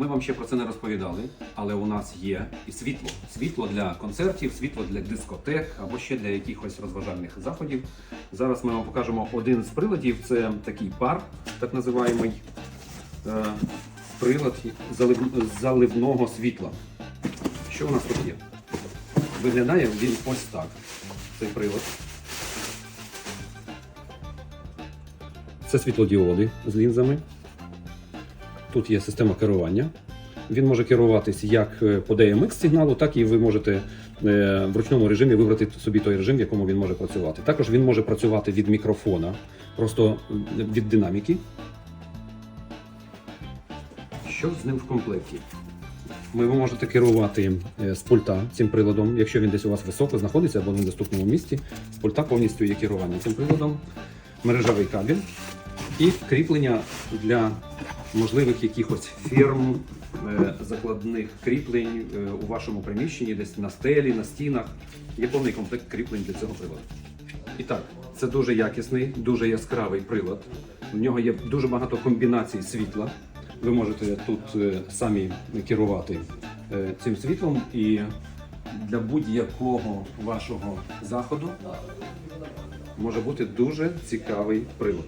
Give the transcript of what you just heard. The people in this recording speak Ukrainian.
Ми вам ще про це не розповідали, але у нас є і світло. Світло для концертів, світло для дискотек або ще для якихось розважальних заходів. Зараз ми вам покажемо один з приладів. Це такий пар, так називаємий е, прилад залив- заливного світла. Що у нас тут є? Виглядає він ось так. Цей прилад. Це світлодіоди з лінзами. Тут є система керування. Він може керуватись як е, по DMX сигналу, так і ви можете е, в ручному режимі вибрати собі той режим, в якому він може працювати. Також він може працювати від мікрофона, просто від динаміки. Що з ним в комплекті? Ви можете керувати е, з пульта цим приладом, якщо він десь у вас високо знаходиться або в недоступному місці. З пульта повністю є керування цим приладом, мережевий кабель і кріплення для можливих якихось фірм, е, закладних кріплень е, у вашому приміщенні, десь на стелі, на стінах. Є повний комплект кріплень для цього приладу. І так, це дуже якісний, дуже яскравий прилад. У нього є дуже багато комбінацій світла. Ви можете тут е, самі керувати цим світлом і для будь-якого вашого заходу може бути дуже цікавий прилад.